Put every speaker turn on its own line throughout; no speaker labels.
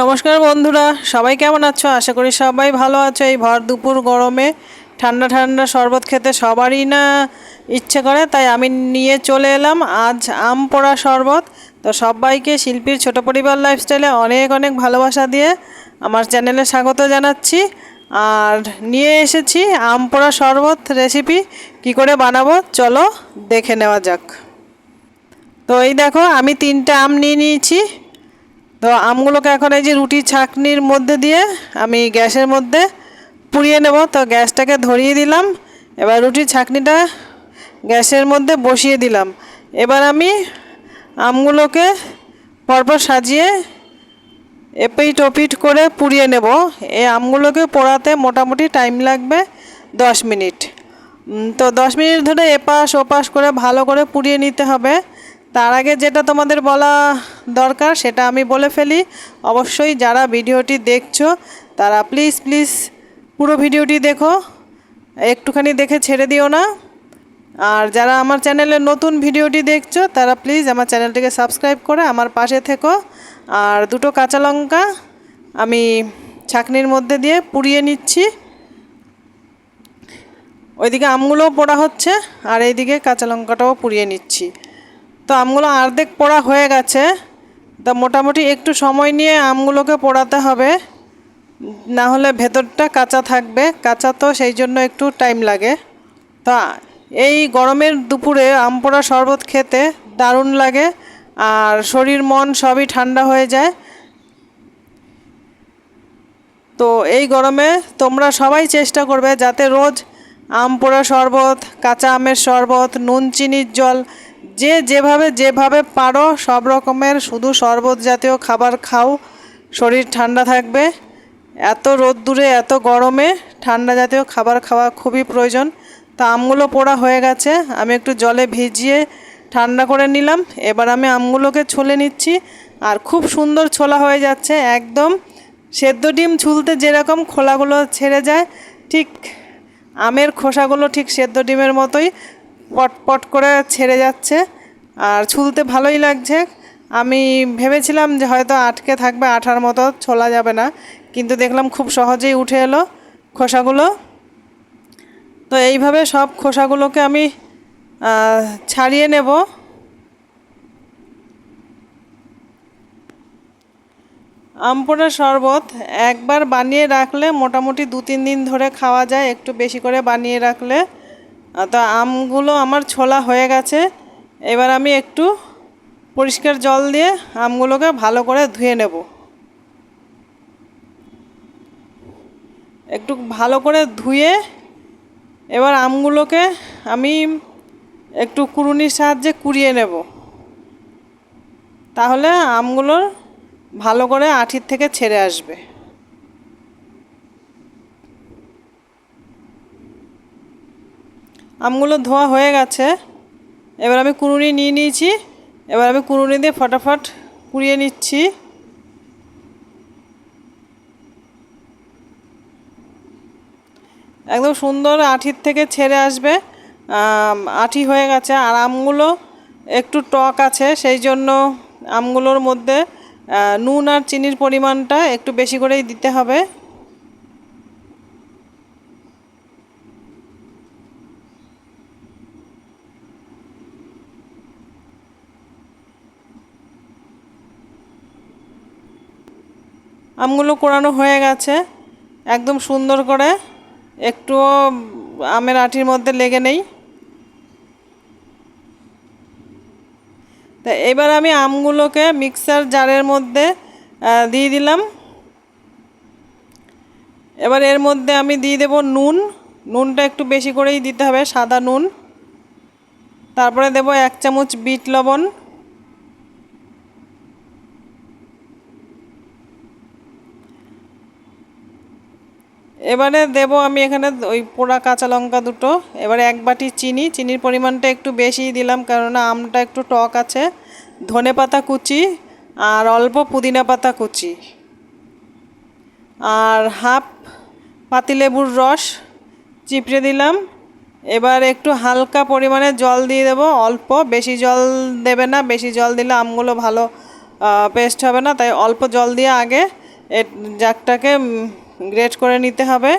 নমস্কার বন্ধুরা, সবাই কেমন আছো? আশা করি সবাই ভালো আছো। এই ভর দুপুর গরমে ঠান্ডা ঠান্ডা শরবত খেতে সবারই না ইচ্ছে করে, তাই আমি নিয়ে চলে এলাম আজ আম পোড়া শরবত। তো সবাইকে শিল্পীর ছোট পরিবার লাইফস্টাইলে অনেক অনেক ভালোবাসা দিয়ে আমার চ্যানেলে স্বাগত জানাচ্ছি। আর নিয়ে এসেছি আম পোড়া শরবত রেসিপি কি করে বানাবো? চলো দেখে নেওয়া যাক। তো এই দেখো, আমি তিনটা আম নিয়ে নিয়েছি। তো আমগুলোকে এখন এই যে রুটি ছাঁকনির মধ্যে দিয়ে আমি গ্যাসের মধ্যে পুড়িয়ে নেব। তো গ্যাসটাকে ধরিয়ে দিলাম। এবার রুটির ছাঁকনিটা গ্যাসের মধ্যে বসিয়ে দিলাম। এবার আমি আমগুলোকে পরপর সাজিয়ে এপিট ওপিট করে পুড়িয়ে নেব। এই আমগুলোকে পোড়াতে মোটামুটি টাইম লাগবে দশ মিনিট। তো দশ মিনিট ধরে এপাশ ওপাশ করে ভালো করে পুড়িয়ে নিতে হবে। তার আগে যেটা তোমাদের বলা দরকার, সেটা আমি বলে ফেলি। অবশ্যই যারা ভিডিওটি দেখছ, তারা প্লিজ প্লিজ পুরো ভিডিওটি দেখো। একটুখানি দেখে ছেড়ে দিও না। আর যারা আমার চ্যানেলে নতুন ভিডিওটি দেখছ, তারা প্লিজ আমার চ্যানেলটিকে সাবস্ক্রাইব করে আমার পাশে থেকো। আর দুটো কাঁচা লঙ্কা আমি ছাকনির মধ্যে দিয়ে পুড়িয়ে নিচ্ছি। ওইদিকে আমগুলোও পোড়া হচ্ছে, আর এইদিকে কাঁচা লঙ্কাটাও পুড়িয়ে নিচ্ছি। তো আমগুলো অর্ধেক পোড়া হয়ে গেছে। তা মোটামুটি একটু সময় নিয়ে আমগুলোকে পোড়াতে হবে। না হলে ভেতরটা কাঁচা থাকবে। কাঁচা তো সেই জন্য একটু টাইম লাগে। তা এই গরমের দুপুরে আম পোড়া শরবত খেতে দারুণ লাগে আর শরীর, মন সবই ঠান্ডা হয়ে যায়। তো এই গরমে তোমরা সবাই চেষ্টা করবে যাতে রোজ আম পোড়া শরবত, কাঁচা আমের শরবত, নুন, চিনির জল যে যেভাবে যেভাবে পারো, সব রকমের শুধু শরবত জাতীয় খাবার খাও। শরীর ঠান্ডা থাকবে। এত রোদ্দুরে, এত গরমে ঠান্ডা জাতীয় খাবার খাওয়া খুবই প্রয়োজন। তা আমগুলো পোড়া হয়ে গেছে। আমি একটু জলে ভিজিয়ে ঠান্ডা করে নিলাম। এবার আমি আমগুলোকে ছুলে নিচ্ছি। আর খুব সুন্দর ছোলা হয়ে যাচ্ছে একদম। সেদ্ধ ডিম ছুলতে যেরকম খোলাগুলো ছেড়ে যায়, ঠিক আমের খোসাগুলো ঠিক সেদ্ধ ডিমের মতোই। পট পট করে ছেড়ে যাচ্ছে। আর ছুলতে ভালোই লাগছে। আমি ভেবেছিলাম যে হয়তো আটকে থাকবে, আঠার মতো ছোলা যাবে না। কিন্তু দেখলাম খুব সহজেই উঠে এলো খোসাগুলো। তো এইভাবে সব খোসাগুলোকে আমি ছাড়িয়ে নেব। আমপোড়া শরবত একবার বানিয়ে রাখলে মোটামুটি দু তিন দিন ধরে খাওয়া যায়, একটু বেশি করে বানিয়ে রাখলে। তো আমগুলো আমার ছোলা হয়ে গেছে। এবার আমি একটু পরিষ্কার জল দিয়ে আমগুলোকে ভালো করে ধুয়ে নেব। একটু ভালো করে ধুয়ে এবার আমগুলোকে আমি একটু কুড়ুনির সাহায্যে কুড়িয়ে নেব। তাহলে আমগুলোর ভালো করে আঠির থেকে ছেড়ে আসবে। আমগুলো ধোয়া হয়ে গেছে। এবার আমি কুড়ুনি নিয়ে নিয়েছি। এবার আমি কুড়ুনি দিয়ে ফটাফট কুড়িয়ে নিচ্ছি। একদম সুন্দর আঠির থেকে ছেড়ে আসবে। আঠি হয়ে গেছে। আর আমগুলো একটু টক আছে, সেই জন্য আমগুলোর মধ্যে নুন আর চিনির পরিমাণটা একটু বেশি করেই দিতে হবে। আমগুলো কোরানো হয়ে গেছে। একদম সুন্দর করে। একটুও আমের আটির মধ্যে লেগে নেই। তা এবার আমি আমগুলোকে মিক্সার জারের মধ্যে দিয়ে দিলাম। এবার এর মধ্যে আমি দিয়ে দেব নুন। নুনটা একটু বেশি করেই দিতে হবে, সাদা নুন। তারপরে দেব এক চামচ বিট লবণ। এবারে দেব আমি এখানে ওই পোড়া কাঁচা লঙ্কা দুটো। এবারে এক বাটি চিনি, চিনির পরিমাণটা একটু বেশিই দিলাম কেননা আমটা একটু টক আছে। ধনে পাতা কুচি আর অল্প পুদিনা পাতা কুচি। আর হাফ পাতিলেবুর রস চিপড়ে দিলাম। এবার একটু হালকা পরিমাণে জল দিয়ে দেবো। অল্প, বেশি জল দেবে না, বেশি জল দিলে আমগুলো ভালো পেস্ট হবে না। তাই অল্প জল দিয়ে আগে জাগটাকে গ্রেট করে নিতে হবে।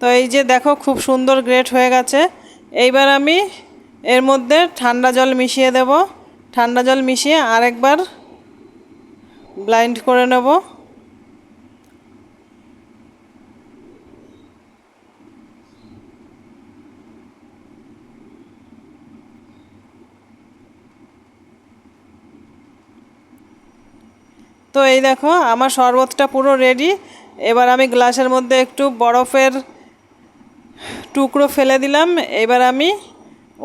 তো এই যে দেখো খুব সুন্দর গ্রেট হয়ে গেছে। এইবার আমি এর মধ্যে ঠান্ডা জল মিশিয়ে দেব। ঠান্ডা জল মিশিয়ে আরেকবার ব্লাইন্ড করে নেব। তো এই দেখো, আমার শরবতটা পুরো রেডি এবার আমি গ্লাসের মধ্যে একটু বরফের টুকরো ফেলে দিলাম। এবার আমি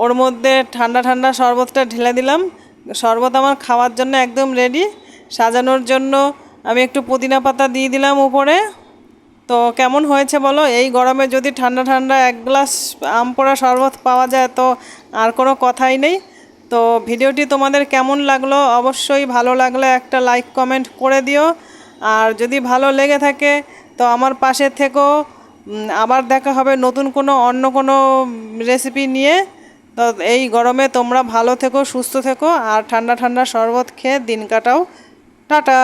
ওর মধ্যে ঠান্ডা ঠান্ডা শরবতটা ঢেলে দিলাম। শরবত আমার খাওয়ার জন্য একদম রেডি সাজানোর জন্য আমি একটু পুদিনা পাতা দিয়ে দিলাম উপরে। তো কেমন হয়েছে বলো? এই গরমে যদি ঠান্ডা ঠান্ডা এক গ্লাস আম পোড়া শরবত পাওয়া যায় তো আর কোনো কথাই নেই। তো ভিডিওটি তোমাদের কেমন লাগল? অবশ্যই ভালো লাগলে একটা লাইক কমেন্ট করে দিও। আর যদি ভালো লেগে থাকে, তো আমার পাশে থেকেও আবার দেখা হবে নতুন কোনো, অন্য কোনো রেসিপি নিয়ে। তো এই গরমে তোমরা ভালো থেকো, সুস্থ থেকো। আর ঠান্ডা ঠান্ডা শরবত খেয়ে দিন কাটাও। টাটা!